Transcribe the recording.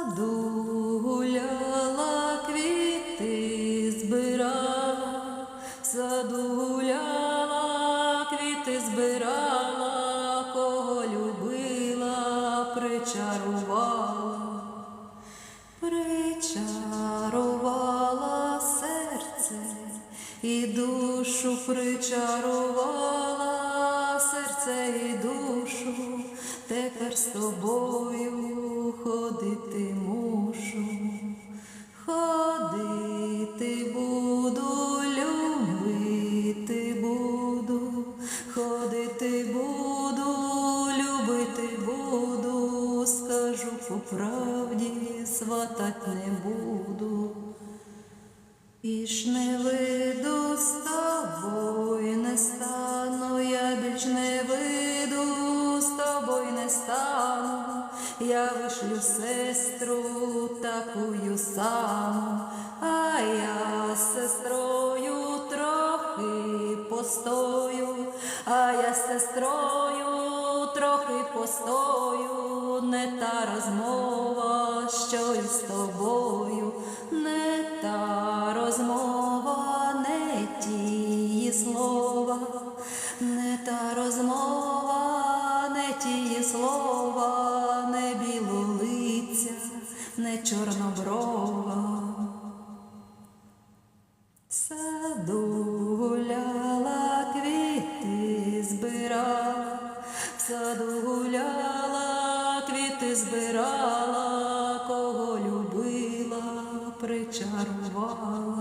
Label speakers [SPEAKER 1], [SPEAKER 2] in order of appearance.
[SPEAKER 1] саду гуляла, квіти збирала, в саду гуляла, квіти збирала, кого любила, причарувала, причарувала серце і душу причарувала, серце і душу. Тепер з тобою. Ходити буду, любити буду, скажу по правді, сватать не буду. Більш не вийду з тобою не стану, я більш не вийду з тобою не стану, я вишлю сестру такую саму, а я з сестрою трохи постою, а я сестрою трохи постою, не та розмова, що й з тобою, не та розмова, не тії слова, не та розмова, не тії слова, не білолиця, не чорноброва. Саду розмовляла, квіти збирала, кого любила, причарувала.